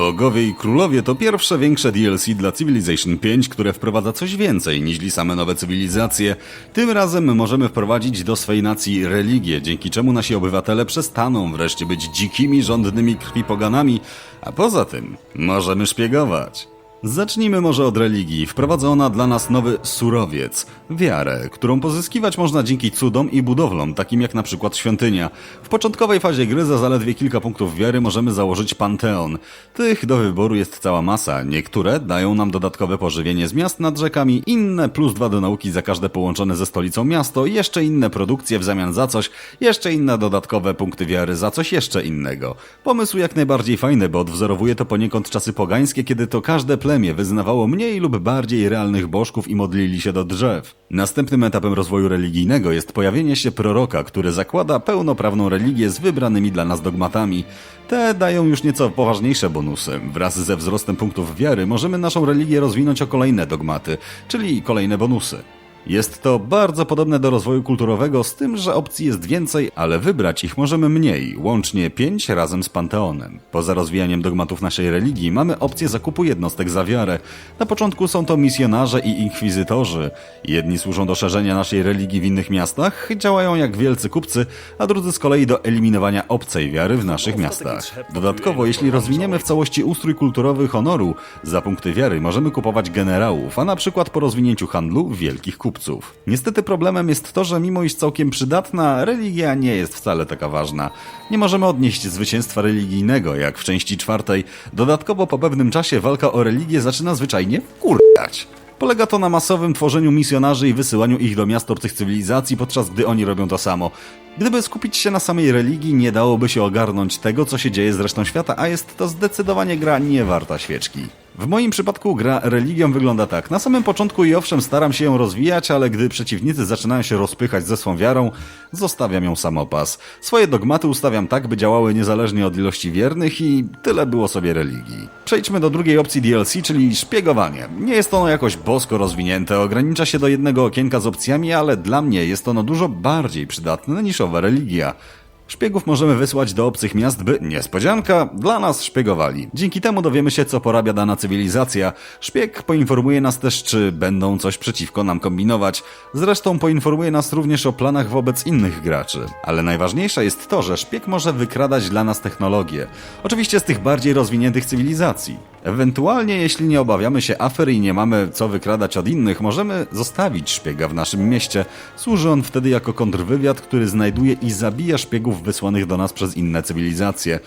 Bogowie i Królowie to pierwsze większe DLC dla Civilization 5, które wprowadza coś więcej niż same nowe cywilizacje. Tym razem możemy wprowadzić do swej nacji religię, dzięki czemu nasi obywatele przestaną wreszcie być dzikimi, żądnymi krwipoganami, a poza tym możemy szpiegować. Zacznijmy może od religii. Wprowadza ona dla nas nowy surowiec, wiarę, którą pozyskiwać można dzięki cudom i budowlom, takim jak na przykład świątynia. W początkowej fazie gry za zaledwie kilka punktów wiary możemy założyć panteon. Tych do wyboru jest cała masa. Niektóre dają nam dodatkowe pożywienie z miast nad rzekami, inne plus dwa do nauki za każde połączone ze stolicą miasto, jeszcze inne produkcje w zamian za coś, jeszcze inne dodatkowe punkty wiary za coś jeszcze innego. Pomysł jak najbardziej fajny, bo odwzorowuje to poniekąd czasy pogańskie, kiedy to każde plemię wyznawało mniej lub bardziej realnych bożków i modlili się do drzew. Następnym etapem rozwoju religijnego jest pojawienie się proroka, który zakłada pełnoprawną religię z wybranymi dla nas dogmatami. Te dają już nieco poważniejsze bonusy. Wraz ze wzrostem punktów wiary możemy naszą religię rozwinąć o kolejne dogmaty, czyli kolejne bonusy. Jest to bardzo podobne do rozwoju kulturowego, z tym, że opcji jest więcej, ale wybrać ich możemy mniej, łącznie 5 razem z Panteonem. Poza rozwijaniem dogmatów naszej religii mamy opcję zakupu jednostek za wiarę. Na początku są to misjonarze i inkwizytorzy. Jedni służą do szerzenia naszej religii w innych miastach, działają jak wielcy kupcy, a drudzy z kolei do eliminowania obcej wiary w naszych miastach. Dodatkowo, jeśli rozwiniemy w całości ustrój kulturowy honoru, za punkty wiary możemy kupować generałów, a na przykład po rozwinięciu handlu wielkich kupców. Niestety problemem jest to, że mimo iż całkiem przydatna, religia nie jest wcale taka ważna. Nie możemy odnieść zwycięstwa religijnego, jak w części czwartej. Dodatkowo po pewnym czasie walka o religię zaczyna zwyczajnie wkurwiać. Polega to na masowym tworzeniu misjonarzy i wysyłaniu ich do miast obcych cywilizacji, podczas gdy oni robią to samo. Gdyby skupić się na samej religii, nie dałoby się ogarnąć tego, co się dzieje z resztą świata, a jest to zdecydowanie gra nie warta świeczki. W moim przypadku gra religią wygląda tak. Na samym początku i owszem staram się ją rozwijać, ale gdy przeciwnicy zaczynają się rozpychać ze swą wiarą, zostawiam ją samopas. Swoje dogmaty ustawiam tak, by działały niezależnie od ilości wiernych i tyle było sobie religii. Przejdźmy do drugiej opcji DLC, czyli szpiegowanie. Nie jest ono jakoś bosko rozwinięte, ogranicza się do jednego okienka z opcjami, ale dla mnie jest ono dużo bardziej przydatne niż owa religia. Szpiegów możemy wysłać do obcych miast, by, niespodzianka, dla nas szpiegowali. Dzięki temu dowiemy się, co porabia dana cywilizacja. Szpieg poinformuje nas też, czy będą coś przeciwko nam kombinować. Zresztą poinformuje nas również o planach wobec innych graczy. Ale najważniejsze jest to, że szpieg może wykradać dla nas technologię. Oczywiście z tych bardziej rozwiniętych cywilizacji. Ewentualnie, jeśli nie obawiamy się afer i nie mamy co wykradać od innych, możemy zostawić szpiega w naszym mieście. Służy on wtedy jako kontrwywiad, który znajduje i zabija szpiegów wysłanych do nas przez inne cywilizacje.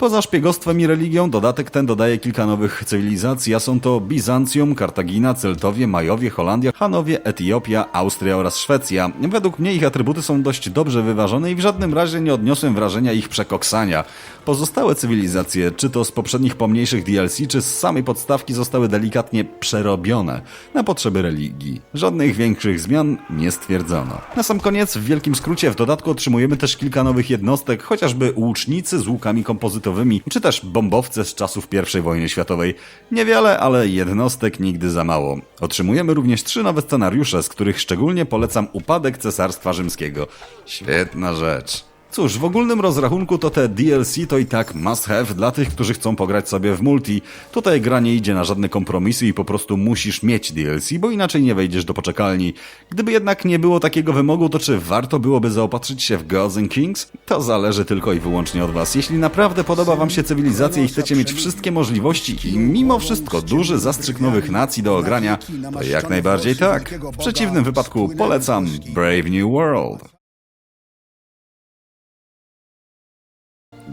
Poza szpiegostwem i religią, dodatek ten dodaje kilka nowych cywilizacji, a są to Bizancjum, Kartagina, Celtowie, Majowie, Holandia, Hanowie, Etiopia, Austria oraz Szwecja. Według mnie ich atrybuty są dość dobrze wyważone i w żadnym razie nie odniosłem wrażenia ich przekoksania. Pozostałe cywilizacje, czy to z poprzednich pomniejszych DLC, czy z samej podstawki zostały delikatnie przerobione na potrzeby religii. Żadnych większych zmian nie stwierdzono. Na sam koniec, w wielkim skrócie, w dodatku otrzymujemy też kilka nowych jednostek, chociażby łucznicy z łukami kompozytowymi, czy też bombowce z czasów I wojny światowej. Niewiele, ale jednostek nigdy za mało. Otrzymujemy również trzy nowe scenariusze, z których szczególnie polecam Upadek Cesarstwa Rzymskiego. Świetna rzecz. Cóż, w ogólnym rozrachunku to te DLC to i tak must have dla tych, którzy chcą pograć sobie w multi. Tutaj gra nie idzie na żadne kompromisy i po prostu musisz mieć DLC, bo inaczej nie wejdziesz do poczekalni. Gdyby jednak nie było takiego wymogu, to czy warto byłoby zaopatrzyć się w Gods and Kings? To zależy tylko i wyłącznie od was. Jeśli naprawdę podoba wam się cywilizacja i chcecie mieć wszystkie możliwości i mimo wszystko duży zastrzyk nowych nacji do ogrania, to jak najbardziej tak. W przeciwnym wypadku polecam Brave New World.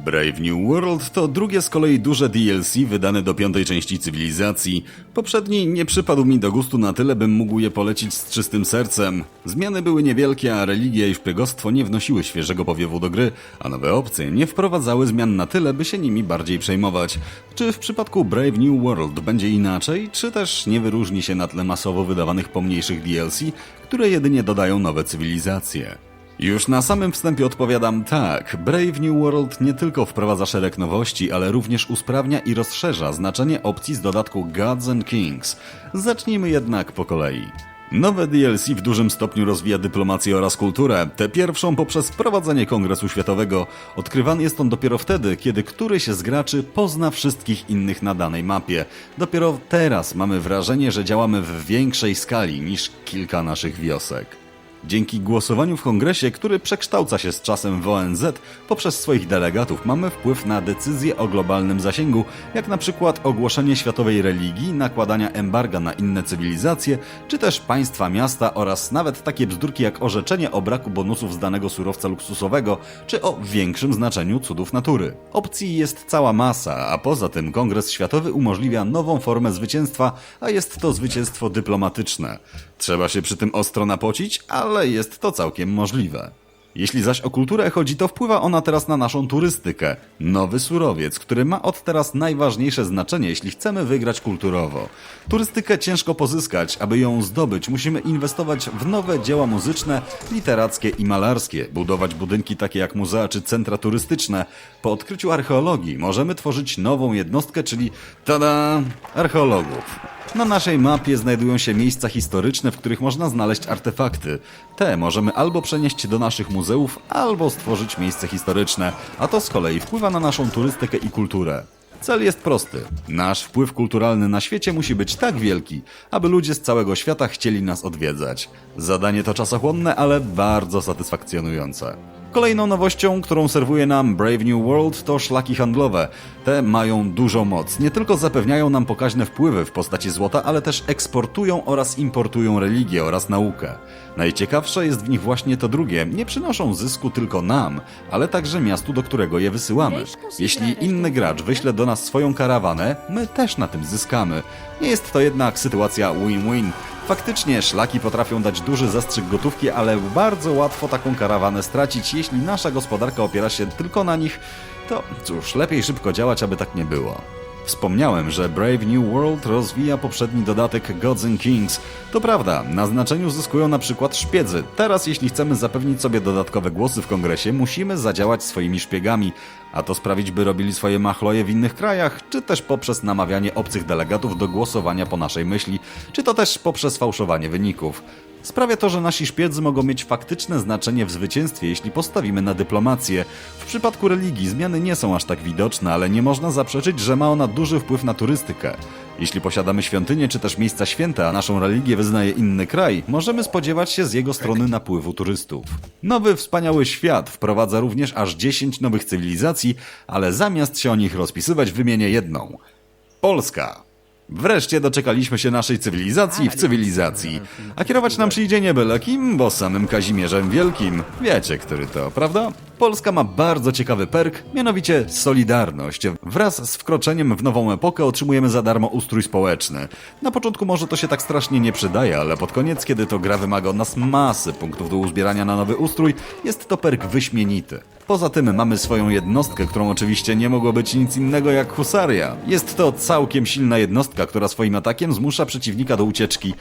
Brave New World to drugie z kolei duże DLC wydane do piątej części cywilizacji. Poprzedni nie przypadł mi do gustu na tyle, bym mógł je polecić z czystym sercem. Zmiany były niewielkie, a religia i szpiegostwo nie wnosiły świeżego powiewu do gry, a nowe opcje nie wprowadzały zmian na tyle, by się nimi bardziej przejmować. Czy w przypadku Brave New World będzie inaczej, czy też nie wyróżni się na tle masowo wydawanych pomniejszych DLC, które jedynie dodają nowe cywilizacje? Już na samym wstępie odpowiadam tak. Brave New World nie tylko wprowadza szereg nowości, ale również usprawnia i rozszerza znaczenie opcji z dodatku Gods and Kings. Zacznijmy jednak po kolei. Nowe DLC w dużym stopniu rozwija dyplomację oraz kulturę. Tę pierwszą poprzez wprowadzenie Kongresu Światowego. Odkrywany jest on dopiero wtedy, kiedy któryś z graczy pozna wszystkich innych na danej mapie. Dopiero teraz mamy wrażenie, że działamy w większej skali niż kilka naszych wiosek. Dzięki głosowaniu w kongresie, który przekształca się z czasem w ONZ, poprzez swoich delegatów mamy wpływ na decyzje o globalnym zasięgu, jak na przykład ogłoszenie światowej religii, nakładania embarga na inne cywilizacje, czy też państwa miasta oraz nawet takie bzdurki jak orzeczenie o braku bonusów z danego surowca luksusowego, czy o większym znaczeniu cudów natury. Opcji jest cała masa, a poza tym Kongres Światowy umożliwia nową formę zwycięstwa, a jest to zwycięstwo dyplomatyczne. Trzeba się przy tym ostro napocić, ale jest to całkiem możliwe. Jeśli zaś o kulturę chodzi, to wpływa ona teraz na naszą turystykę. Nowy surowiec, który ma od teraz najważniejsze znaczenie, jeśli chcemy wygrać kulturowo. Turystykę ciężko pozyskać, aby ją zdobyć, musimy inwestować w nowe dzieła muzyczne, literackie i malarskie, budować budynki takie jak muzea czy centra turystyczne. Po odkryciu archeologii możemy tworzyć nową jednostkę, czyli tada, archeologów. Na naszej mapie znajdują się miejsca historyczne, w których można znaleźć artefakty. Te możemy albo przenieść do naszych muzeów, albo stworzyć miejsce historyczne, a to z kolei wpływa na naszą turystykę i kulturę. Cel jest prosty. Nasz wpływ kulturalny na świecie musi być tak wielki, aby ludzie z całego świata chcieli nas odwiedzać. Zadanie to czasochłonne, ale bardzo satysfakcjonujące. Kolejną nowością, którą serwuje nam Brave New World to szlaki handlowe. Te mają dużą moc. Nie tylko zapewniają nam pokaźne wpływy w postaci złota, ale też eksportują oraz importują religię oraz naukę. Najciekawsze jest w nich właśnie to drugie. Nie przynoszą zysku tylko nam, ale także miastu, do którego je wysyłamy. Jeśli inny gracz wyśle do nas swoją karawanę, my też na tym zyskamy. Nie jest to jednak sytuacja win-win. Faktycznie szlaki potrafią dać duży zastrzyk gotówki, ale bardzo łatwo taką karawanę stracić, jeśli nasza gospodarka opiera się tylko na nich. To cóż, lepiej szybko działać, aby tak nie było. Wspomniałem, że Brave New World rozwija poprzedni dodatek Gods and Kings. To prawda, na znaczeniu zyskują na przykład szpiedzy. Teraz, jeśli chcemy zapewnić sobie dodatkowe głosy w kongresie, musimy zadziałać swoimi szpiegami, a to sprawić, by robili swoje machloje w innych krajach, czy też poprzez namawianie obcych delegatów do głosowania po naszej myśli, czy to też poprzez fałszowanie wyników. Sprawia to, że nasi szpiedzy mogą mieć faktyczne znaczenie w zwycięstwie, jeśli postawimy na dyplomację. W przypadku religii zmiany nie są aż tak widoczne, ale nie można zaprzeczyć, że ma ona duży wpływ na turystykę. Jeśli posiadamy świątynię czy też miejsca święte, a naszą religię wyznaje inny kraj, możemy spodziewać się z jego strony napływu turystów. Nowy wspaniały świat wprowadza również aż 10 nowych cywilizacji, ale zamiast się o nich rozpisywać, wymienię jedną. Polska. Wreszcie doczekaliśmy się naszej cywilizacji w cywilizacji. A kierować nam przyjdzie nie byle kim, bo samym Kazimierzem Wielkim. Wiecie, który to, prawda? Polska ma bardzo ciekawy perk, mianowicie Solidarność. Wraz z wkroczeniem w nową epokę otrzymujemy za darmo ustrój społeczny. Na początku może to się tak strasznie nie przydaje, ale pod koniec, kiedy to gra wymaga od nas masy punktów do uzbierania na nowy ustrój, jest to perk wyśmienity. Poza tym mamy swoją jednostkę, którą oczywiście nie mogło być nic innego jak husaria. Jest to całkiem silna jednostka, która swoim atakiem zmusza przeciwnika do ucieczki.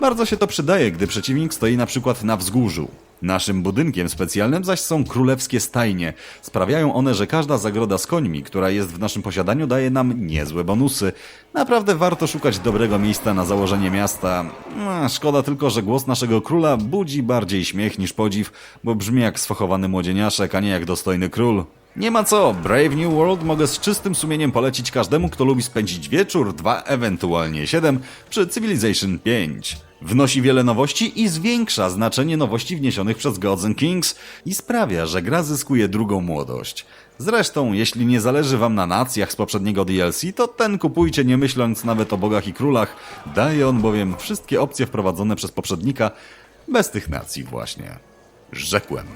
Bardzo się to przydaje, gdy przeciwnik stoi na przykład na wzgórzu. Naszym budynkiem specjalnym zaś są królewskie stajnie. Sprawiają one, że każda zagroda z końmi, która jest w naszym posiadaniu, daje nam niezłe bonusy. Naprawdę warto szukać dobrego miejsca na założenie miasta. A, szkoda tylko, że głos naszego króla budzi bardziej śmiech niż podziw, bo brzmi jak sfochowany młodzieniaszek, a nie jak dostojny król. Nie ma co, Brave New World mogę z czystym sumieniem polecić każdemu, kto lubi spędzić wieczór, dwa, ewentualnie siedem przy Civilization 5. Wnosi wiele nowości i zwiększa znaczenie nowości wniesionych przez Gods and Kings i sprawia, że gra zyskuje drugą młodość. Zresztą, jeśli nie zależy wam na nacjach z poprzedniego DLC, to ten kupujcie nie myśląc nawet o bogach i królach. Daje on bowiem wszystkie opcje wprowadzone przez poprzednika bez tych nacji właśnie. Rzekłem.